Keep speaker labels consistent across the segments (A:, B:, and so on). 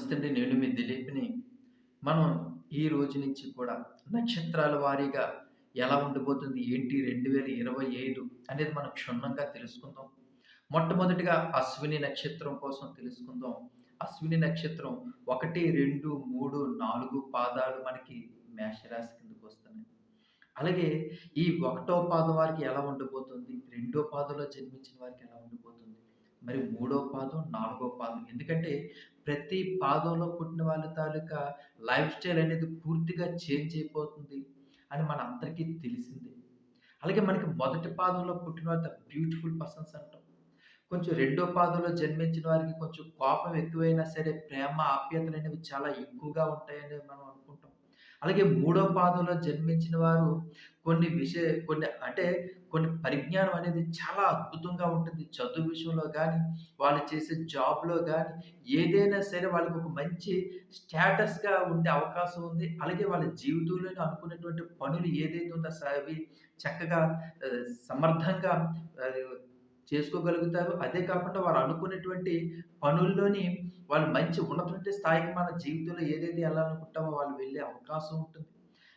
A: నమస్తే అండి నేను మీ దిలీప్ని మనం ఈ రోజు నుంచి కూడా నక్షత్రాల వారీగా ఎలా ఉండబోతుంది ఏంటి? రెండు వేల ఇరవై ఐదు అనేది మనం క్షుణ్ణంగా తెలుసుకుందాం. మొట్టమొదటిగా అశ్విని నక్షత్రం కోసం తెలుసుకుందాం. అశ్విని నక్షత్రం ఒకటి రెండు మూడు నాలుగు పాదాలు మనకి మేషరాశి కిందకు వస్తున్నాయి. అలాగే ఈ ఒకటో పాదం వారికి ఎలా ఉండబోతుంది రెండో పాదంలో జన్మించిన వారికి ఎలా ఉండబోతుంది మరి మూడో పాదం నాలుగో పాదం. ఎందుకంటే ప్రతి పాదంలో పుట్టిన వాళ్ళ తాలూకా లైఫ్ స్టైల్ అనేది పూర్తిగా చేంజ్ అయిపోతుంది అని మన అందరికీ తెలిసిందే. అలాగే మనకి మొదటి పాదంలో పుట్టిన వాళ్ళ బ్యూటిఫుల్ పర్సన్స్ అంటాం. కొంచెం రెండో పాదంలో జన్మించిన వారికి కొంచెం కోపం ఎక్కువైనా సరే ప్రేమ ఆప్యాయతలు అనేవి చాలా ఎక్కువగా ఉంటాయని మనం అనుకుంటాం. అలాగే మూడో పాదంలో జన్మించిన వారు కొన్ని విషయ కొన్ని అంటే కొన్ని పరిజ్ఞానం అనేది చాలా అద్భుతంగా ఉంటుంది. చదువు విషయంలో కానీ వాళ్ళు చేసే జాబ్లో కానీ ఏదైనా సరే వాళ్ళకి ఒక మంచి స్టేటస్గా ఉండే అవకాశం ఉంది. అలాగే వాళ్ళ జీవితంలోనే అనుకునేటువంటి పనులు ఏదైతే ఉందో అవి చక్కగా సమర్థంగా చేసుకోగలుగుతారు. అదే కాకుండా వారు అనుకున్నటువంటి పనుల్లోని వాళ్ళు మంచి ఉన్నటువంటి స్థాయికి మన జీవితంలో ఏదైతే వెళ్ళాలనుకుంటామో వాళ్ళు వెళ్ళే అవకాశం ఉంటుంది.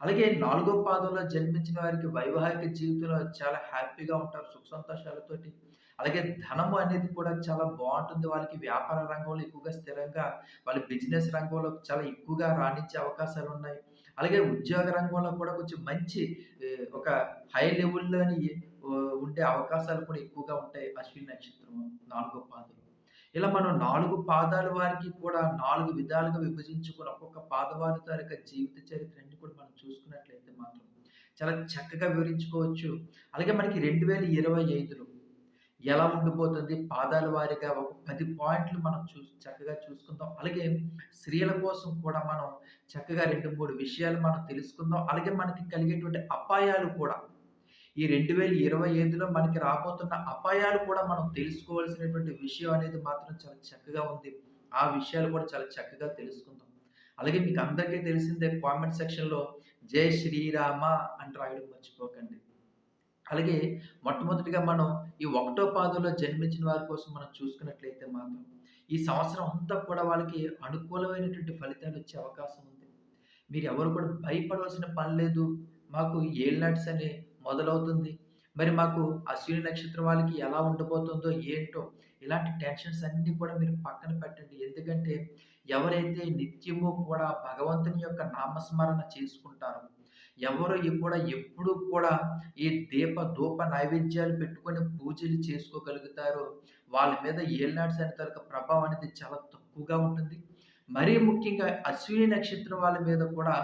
A: అలాగే నాలుగో పాదంలో జన్మించిన వారికి వైవాహిక జీవితంలో చాలా హ్యాపీగా ఉంటారు సుఖ సంతోషాలతోటి. అలాగే ధనము అనేది కూడా చాలా బాగుంటుంది. వాళ్ళకి వ్యాపార రంగంలో ఎక్కువగా స్థిరంగా వాళ్ళ బిజినెస్ రంగంలో చాలా ఎక్కువగా రాణించే అవకాశాలు ఉన్నాయి. అలాగే ఉద్యోగ రంగంలో కూడా కొంచెం మంచి ఒక హై లెవెల్లోని ఉండే అవకాశాలు కూడా ఎక్కువగా ఉంటాయి అశ్విని నక్షత్రం నాలుగో పాదం. ఇలా మనం నాలుగు పాదాల వారికి కూడా నాలుగు విధాలుగా విభజించుకుని ఒక్కొక్క పాదవారి యొక్క జీవిత చరిత్రని కూడా మనం చూసుకున్నట్లయితే మాత్రం చాలా చక్కగా వివరించుకోవచ్చు. అలాగే మనకి రెండు వేల ఇరవై ఐదులో ఎలా ఉండిపోతుంది? పాదాల వారిగా ఒక పది పాయింట్లు మనం చూ చక్కగా చూసుకుందాం. అలాగే స్త్రీల కోసం కూడా మనం చక్కగా రెండు మూడు విషయాలు మనం తెలుసుకుందాం. అలాగే మనకి కలిగేటువంటి అపాయాలు కూడా ఈ రెండు వేల ఇరవై ఐదులో మనకి రాబోతున్న అపాయాలు కూడా మనం తెలుసుకోవాల్సినటువంటి విషయం అనేది మాత్రం చాలా చక్కగా ఉంది. ఆ విషయాలు కూడా చాలా చక్కగా తెలుసుకుందాం. అలాగే మీకు అందరికీ తెలిసిందే కామెంట్ సెక్షన్లో జై శ్రీరామ అని రాయడం మర్చిపోకండి. అలాగే మొట్టమొదటిగా మనం ఈ ఒకటో పాదంలో జన్మించిన వారి కోసం మనం చూసుకున్నట్లయితే మాత్రం ఈ సంవత్సరం అంతా కూడా వాళ్ళకి అనుకూలమైనటువంటి ఫలితాలు వచ్చే అవకాశం ఉంది. మీరు ఎవరు కూడా భయపడవలసిన పని లేదు. మాకు ఏళ్ళనాట్స్ అని మొదలవుతుంది. మరి మాకు అశ్విని నక్షత్రం వాళ్ళకి ఎలా ఉండబోతుందో ఏంటో ఇలాంటి టెన్షన్స్ అన్నీ కూడా మీరు పక్కన పెట్టండి. ఎందుకంటే ఎవరైతే నిత్యము కూడా భగవంతుని యొక్క నామస్మరణ చేసుకుంటారో ఎవరు కూడా ఎప్పుడు కూడా ఈ దీప ధూప నైవేద్యాలు పెట్టుకొని పూజలు చేసుకోగలుగుతారో వాళ్ళ మీద ఏళ్ళనాటి శని ప్రభావం అనేది చాలా తక్కువగా ఉంటుంది. మరీ ముఖ్యంగా అశ్విని నక్షత్రం వాళ్ళ మీద కూడా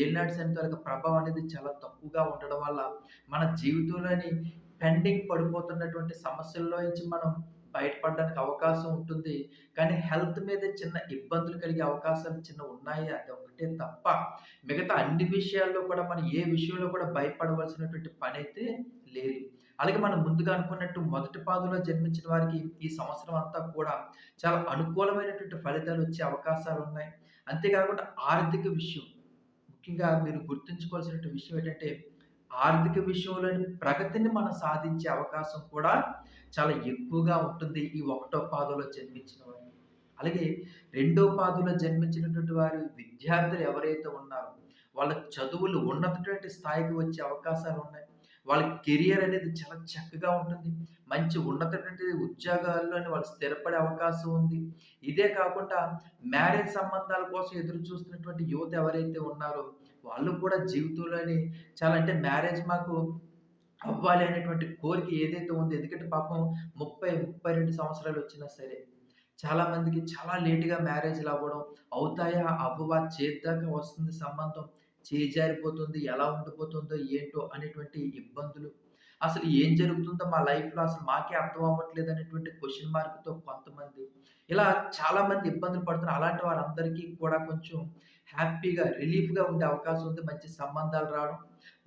A: ఏళ్ళనాటి శని తాలూకా ప్రభావం అనేది చాలా తక్కువగా ఉండడం వల్ల మన జీవితంలోని పెండింగ్ పడిపోతున్నటువంటి సమస్యల్లో నుంచి మనం బయటపడడానికి అవకాశం ఉంటుంది. కానీ హెల్త్ మీద చిన్న ఇబ్బందులు కలిగే అవకాశాలు చిన్న ఉన్నాయి. అది ఒకటే తప్ప మిగతా అన్ని విషయాల్లో కూడా మనం ఏ విషయంలో కూడా భయపడవలసినటువంటి పని అయితే లేదు. అలాగే మనం ముందుగా అనుకున్నట్టు మొదటి పాదంలో జన్మించిన వారికి ఈ సంవత్సరం అంతా కూడా చాలా అనుకూలమైనటువంటి ఫలితాలు వచ్చే అవకాశాలు ఉన్నాయి. అంతేకాకుండా ఆర్థిక విషయం. ముఖ్యంగా మీరు గుర్తుంచుకోవాల్సిన విషయం ఏంటంటే ఆర్థిక విషయంలోని ప్రగతిని మనం సాధించే అవకాశం కూడా చాలా ఎక్కువగా ఉంటుంది ఈ ఒకటో పాదంలో జన్మించిన వారు. అలాగే రెండో పాదంలో జన్మించినటువంటి వారు విద్యార్థులు ఎవరైతే ఉన్నారో వాళ్ళ చదువులు ఉన్నతటువంటి స్థాయికి వచ్చే అవకాశాలు ఉన్నాయి. వాళ్ళ కెరియర్ అనేది చాలా చక్కగా ఉంటుంది. మంచి ఉన్నతటువంటి ఉద్యోగాల్లోనే వాళ్ళు స్థిరపడే అవకాశం ఉంది. ఇదే కాకుండా మ్యారేజ్ సంబంధాల కోసం ఎదురు చూస్తున్నటువంటి యువత ఎవరైతే ఉన్నారో వాళ్ళు కూడా జీవితంలోని చాలా అంటే మ్యారేజ్ మాకు అవ్వాలి అనేటువంటి కోరిక ఏదైతే ఉందో ఎందుకంటే పాపం ముప్పై ముప్పై రెండు సంవత్సరాలు వచ్చినా సరే చాలా మందికి చాలా లేటుగా మ్యారేజ్లు అవ్వడం అవుతాయా అవ్వవా చేద్దాకా వస్తుంది సంబంధం చేజారిపోతుంది ఎలా ఉండిపోతుందో ఏంటో అనేటువంటి ఇబ్బందులు. అసలు ఏం జరుగుతుందో మా లైఫ్లో అసలు మాకే అర్థం అవ్వట్లేదు అనేటువంటి క్వశ్చన్ మార్క్తో కొంతమంది ఇలా చాలా మంది ఇబ్బందులు పడుతున్నారు. అలాంటి వారందరికీ కూడా కొంచెం హ్యాపీగా రిలీఫ్గా ఉండే అవకాశం ఉంది. మంచి సంబంధాలు రావడం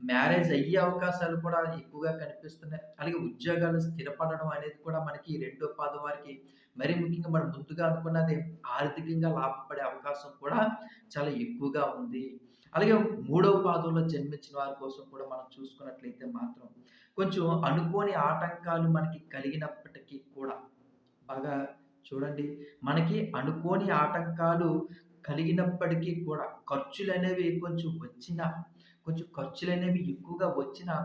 A: మ్యారేజ్ అయ్యే అవకాశాలు కూడా ఎక్కువగా కనిపిస్తున్నాయి. అలాగే ఉద్యోగాలు స్థిరపడడం అనేది కూడా మనకి రెండో పాదం వారికి మరీ ముఖ్యంగా మనం ముందుగా అనుకున్నది ఆర్థికంగా లాభపడే అవకాశం కూడా చాలా ఎక్కువగా ఉంది. అలాగే మూడవ పాదంలో జన్మించిన వారి కోసం కూడా మనం చూసుకున్నట్లయితే మాత్రం కొంచెం అనుకోని ఆటంకాలు మనకి కలిగినప్పటికీ కూడా బాగా చూడండి మనకి అనుకోని ఆటంకాలు కలిగినప్పటికీ కూడా ఖర్చులు అనేవి కొంచెం వచ్చినా, కొంచెం ఖర్చులు అనేవి ఎక్కువగా వచ్చినా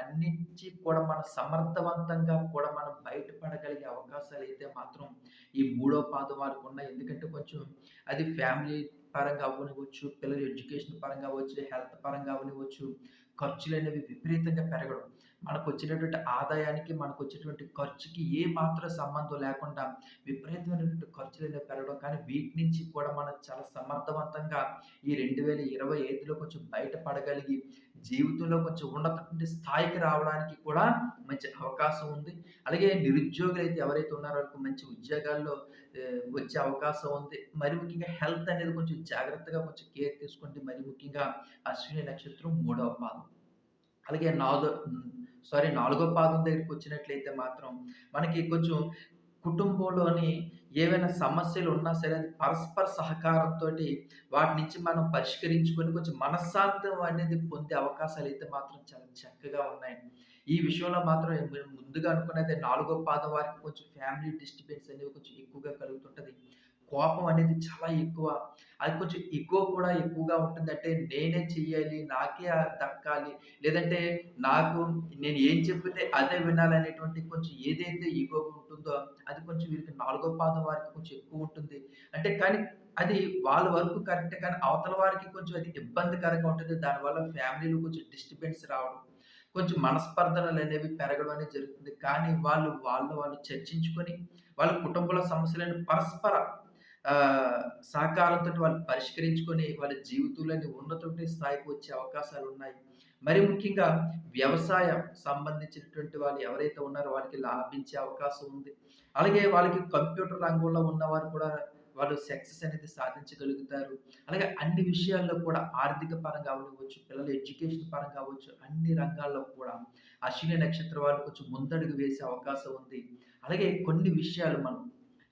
A: అన్నింటి కూడా మనం సమర్థవంతంగా కూడా మనం బయటపడగలిగే అవకాశాలు అయితే మాత్రం ఈ మూడో పాదం వారికున్నాయి. ఎందుకంటే కొంచెం అది ఫ్యామిలీ పరంగా అవ్వనివ్వచ్చు, పిల్లల ఎడ్యుకేషన్ పరంగా అవ్వచ్చు, హెల్త్ పరంగా అవ్వచ్చు ఖర్చులు అనేవి విపరీతంగా పెరగడం. మనకు వచ్చినటువంటి ఆదాయానికి, మనకు వచ్చేటువంటి ఖర్చుకి ఏ మాత్రం సంబంధం లేకుండా విపరీతమైనటువంటి ఖర్చులనేవి పెరగడం. కానీ వీటి నుంచి కూడా మనం చాలా సమర్థవంతంగా ఈ 2025లో కొంచెం బయటపడగలిగి జీవితంలో కొంచెం ఉన్నటువంటి స్థాయికి రావడానికి కూడా మంచి అవకాశం ఉంది. అలాగే నిరుద్యోగులు అయితే ఎవరైతే ఉన్నారో వాళ్ళకి మంచి ఉద్యోగాల్లో వచ్చే అవకాశం ఉంది. మరి ముఖ్యంగా హెల్త్ అనేది కొంచెం జాగ్రత్తగా కొంచెం కేర్ తీసుకుంటే మరి ముఖ్యంగా అశ్విని నక్షత్రం మూడవ పాదం. అలాగే నాలుగో సారీ నాలుగో పాదం దగ్గరికి వచ్చినట్లయితే మాత్రం మనకి కొంచెం కుటుంబంలోని ఏవైనా సమస్యలు ఉన్నా సరే అది పరస్పర సహకారంతోటి వాటి నుంచి మనం పరిష్కరించుకొని కొంచెం మనశ్శాంతం అనేది పొందే అవకాశాలు అయితే మాత్రం చాలా చక్కగా ఉన్నాయి. ఈ విషయంలో మాత్రం ముందుగా అనుకునేది నాలుగో పాదం వారికి కొంచెం ఫ్యామిలీ డిస్టర్బెన్స్ అనేవి కొంచెం ఎక్కువగా కలుగుతుంటుంది కోపం అనేది చాలా ఎక్కువ. అది కొంచెం ఇగో కూడా ఎక్కువగా ఉంటుంది. అంటే నేనే చెయ్యాలి, నాకే దక్కాలి. లేదంటే నాకు నేను ఏం చెప్తే అదే వినాలనేటువంటి కొంచెం ఏదైతే ఈగో ఉంటుందో అది కొంచెం వీరికి నాలుగో పాదం వారికి కొంచెం ఎక్కువ ఉంటుంది అంటే కానీ అది వాళ్ళ వరకు కరెక్ట్ కానీ అవతల వారికి కొంచెం అది ఇబ్బందికరంగా ఉంటుంది. దానివల్ల ఫ్యామిలీలో కొంచెం డిస్టర్బెన్స్ రావడం, కొంచెం మనస్పర్ధనలు అనేవి పెరగడం అనేది జరుగుతుంది. కానీ వాళ్ళు వాళ్ళు వాళ్ళు చర్చించుకొని వాళ్ళ కుటుంబంలో సమస్యలను పరస్పర సహకారంతో వాళ్ళు పరిష్కరించుకొని వాళ్ళ జీవితంలోని ఉన్నతమైన స్థాయికి వచ్చే అవకాశాలు ఉన్నాయి మరి ముఖ్యంగా వ్యవసాయం సంబంధించినటువంటి వాళ్ళు ఎవరైతే ఉన్నారో వాళ్ళకి లాభించే అవకాశం ఉంది. అలాగే వాళ్ళకి కంప్యూటర్ రంగంలో ఉన్నవారు కూడా వాళ్ళు సక్సెస్ అనేది సాధించగలుగుతారు. అలాగే అన్ని విషయాల్లో కూడా ఆర్థిక పరంగా ఉండవచ్చు పిల్లల ఎడ్యుకేషన్ పరంగా అవ్వచ్చు, అన్ని రంగాల్లో కూడా అశ్విని నక్షత్రం వాళ్ళు కొంచెం ముందడుగు వేసే అవకాశం ఉంది. అలాగే కొన్ని విషయాలు మనం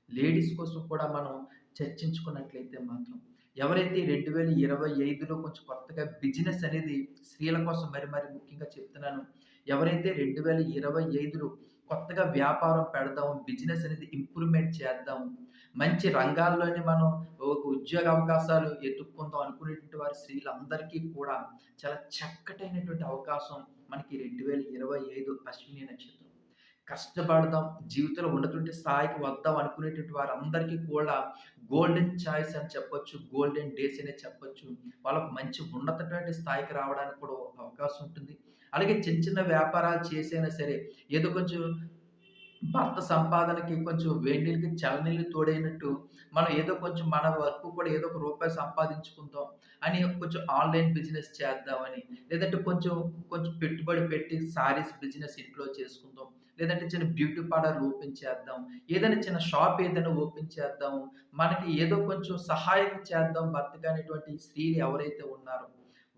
A: లేడీస్ కోసం కూడా మనం చర్చించుకున్నట్లయితే మాత్రం ఎవరైతే 2025లో కొంచెం కొత్తగా బిజినెస్ అనేది స్త్రీల కోసం మరి మరి ముఖ్యంగా చెప్తున్నాను. ఎవరైతే 2025లో కొత్తగా వ్యాపారం పెడదాం, బిజినెస్ అనేది ఇంప్రూవ్‌మెంట్ చేద్దాం, మంచి రంగాల్లోనే మనం ఒక ఉద్యోగ అవకాశాలు ఎదుర్కొందాం అనుకునేటువంటి వారి స్త్రీలందరికీ కూడా చాలా చక్కటైనటువంటి అవకాశం మనకి 2025 అశ్విని నక్షత్రం. కష్టపడదాం, జీవితంలో ఉన్నటువంటి స్థాయికి వద్దాం అనుకునేటువంటి వారందరికీ కూడా గోల్డెన్ చాయిస్ అని చెప్పొచ్చు. గోల్డెన్ డేస్ అనే చెప్పొచ్చు. వాళ్ళకు మంచి ఉన్నతమైన స్థాయికి రావడానికి కూడా అవకాశం ఉంటుంది. అలాగే చిన్న చిన్న వ్యాపారాలు చేసైనా సరే ఏదో కొంచెం భర్త సంపాదనకి కొంచెం వేడి నీళ్ళకి చల్లనీళ్ళు తోడైనట్టు, మనం ఏదో కొంచెం మన వర్క్ కూడా ఏదో ఒక రూపాయి సంపాదించుకుందాం అని కొంచెం ఆన్‌లైన్ బిజినెస్ చేద్దామని, లేదంటే కొంచెం కొంచెం పెట్టుబడి పెట్టి సారీస్ బిజినెస్ ఇంట్లో చేసుకుందాం. లేదంటే చిన్న బ్యూటీ పార్లర్ ఓపెన్ చేద్దాం. ఏదైనా చిన్న షాప్ ఏదైనా ఓపెన్ చేద్దాం. మనకి ఏదో కొంచెం సహాయం చేద్దాం బతకనేటువంటి స్త్రీలు ఎవరైతే ఉన్నారో,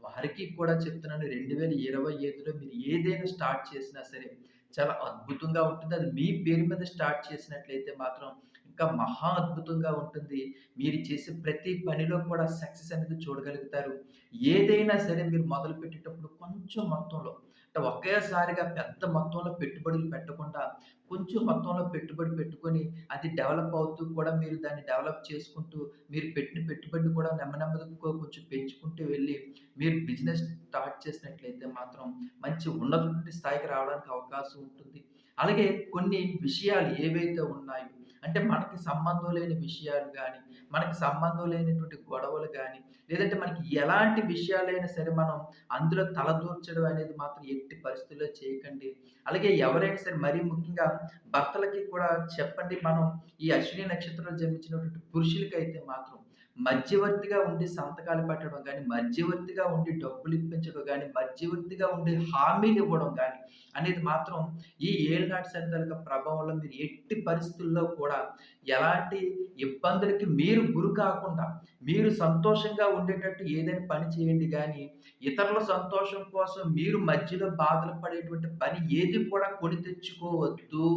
A: వారికి కూడా చెప్తున్నాను 2025లో మీరు ఏదైనా స్టార్ట్ చేసినా సరే చాలా అద్భుతంగా ఉంటుంది. అది మీ పేరు మీద స్టార్ట్ చేసినట్లయితే మాత్రం ఇంకా మహా అద్భుతంగా ఉంటుంది. మీరు చేసే ప్రతి పనిలో కూడా సక్సెస్ అనేది చూడగలుగుతారు. ఏదైనా సరే మీరు మొదలుపెట్టేటప్పుడు కొంచెం మొత్తంలో అంటే ఒకేసారిగా పెద్ద మొత్తంలో పెట్టుబడులు పెట్టకుండా, కొంచెం మొత్తంలో పెట్టుబడి పెట్టుకొని అది డెవలప్ అవుతూ కూడా మీరు దాన్ని డెవలప్ చేసుకుంటూ, మీరు పెట్టిన పెట్టుబడిని కూడా నెమ్మ నెమ్మదిగా కొంచెం పెంచుకుంటూ వెళ్ళి మీరు బిజినెస్ స్టార్ట్ చేసినట్లయితే మాత్రం మంచి ఉన్నటువంటి స్థాయికి రావడానికి అవకాశం ఉంటుంది. అలాగే కొన్ని విషయాలు ఏవైతే ఉన్నాయో, అంటే మనకి సంబంధం లేని విషయాలు కానీ మనకి సంబంధం లేనటువంటి గొడవలు కానీ లేదంటే మనకి ఎలాంటి విషయాలైనా సరే మనం అందులో తలదూర్చడం అనేది మాత్రం ఎట్టి పరిస్థితుల్లో చేయకండి. అలాగే ఎవరైనా సరే మరీ ముఖ్యంగా భర్తలకి కూడా చెప్పండి. మనం ఈ అశ్విని నక్షత్రంలో జన్మించినటువంటి పురుషులకైతే మాత్రం మధ్యవర్తిగా ఉండి సంతకాలు పెట్టడం కానీ మధ్యవర్తిగా ఉండి డబ్బులు ఇప్పించడం కానీ మధ్యవర్తిగా ఉండి హామీలివ్వడం కానీ అనేది మాత్రం ఈ ఏళ్ళనాటి శని ప్రభావంలో మీరు ఎట్టి పరిస్థితుల్లో కూడా ఎలాంటి ఇబ్బందులకి మీరు గురి కాకుండా, మీరు సంతోషంగా ఉండేటట్టు ఏదైనా పని చేయండి కానీ ఇతరుల సంతోషం కోసం మీరు మధ్యలో బాధలు పడేటువంటి పని ఏది కూడా కొని తెచ్చుకోవద్దు.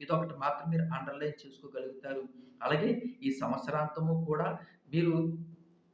A: ఇదొకటి మాత్రం మీరు అండర్‌లైన్ చేసుకోగలుగుతారు. అలాగే ఈ సంవత్సరాంతము కూడా మీరు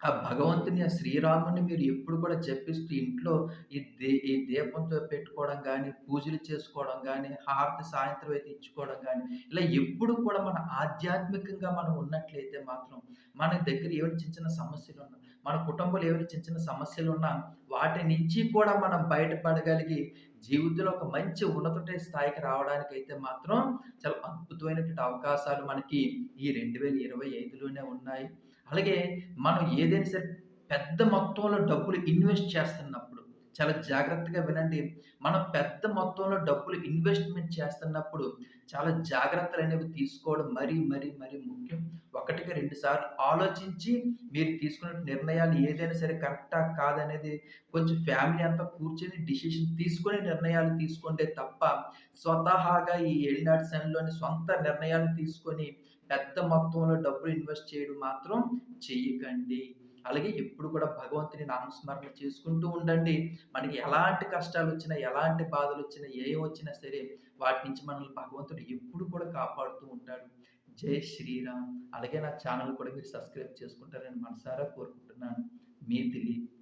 A: ఆ భగవంతుని, ఆ శ్రీరాముని మీరు ఎప్పుడు కూడా చెప్పిస్తూ ఇంట్లో ఈ దే ఈ దీపంతో పెట్టుకోవడం కానీ పూజలు చేసుకోవడం కానీ హారతి సాయంత్రం అయితే ఇచ్చుకోవడం కానీ ఇలా ఎప్పుడు కూడా మన ఆధ్యాత్మికంగా మనం ఉన్నట్లయితే మాత్రం, మన దగ్గర ఏమైనా చిన్న చిన్న సమస్యలున్నా, మన కుటుంబంలో ఏమైనా చిన్న చిన్న సమస్యలున్నా, వాటి నుంచి కూడా మనం బయటపడగలిగి, జీవితంలో ఒక మంచి ఉన్నత స్థాయికి రావడానికి అయితే మాత్రం చాలా అద్భుతమైనటువంటి అవకాశాలు మనకి ఈ 2025లోనే ఉన్నాయి. అలాగే మనం ఏదైనా సరే పెద్ద మొత్తంలో డబ్బులు ఇన్వెస్ట్ చేస్తున్నప్పుడు చాలా జాగ్రత్తగా వినండి. మనం పెద్ద మొత్తంలో డబ్బులు ఇన్వెస్ట్‌మెంట్ చేస్తున్నప్పుడు చాలా జాగ్రత్తలు అనేవి తీసుకోవడం మరీ, మరీ, మరీ ముఖ్యం. ఒకటికి రెండు సార్లు ఆలోచించి మీరు తీసుకున్న నిర్ణయాలు ఏదైనా సరే కరెక్టా? కాదనేది కొంచెం ఫ్యామిలీ అంతా కూర్చొని డిసిషన్ తీసుకొని నిర్ణయాలు తీసుకుంటే తప్ప, స్వతహాగా ఈ ఏలినాటి శనిలోని సొంత నిర్ణయాలు తీసుకొని పెద్ద మొత్తంలో డబ్బులు ఇన్వెస్ట్ చేయడం మాత్రం చెయ్యకండి. అలాగే ఎప్పుడు కూడా భగవంతుని నామస్మరణ చేసుకుంటూ ఉండండి. మనకి ఎలాంటి కష్టాలు వచ్చినా ఎలాంటి బాధలు వచ్చినా ఏ వచ్చినా సరే వాటి నుంచి మనల్ని భగవంతుడు ఎప్పుడు కూడా కాపాడుతూ ఉంటాడు. జై శ్రీరామ్. అలాగే నా ఛానల్ కూడా మీరు సబ్స్క్రైబ్ చేసుకుంటారని మనసారా కోరుకుంటున్నాను. మీ దిలీప్.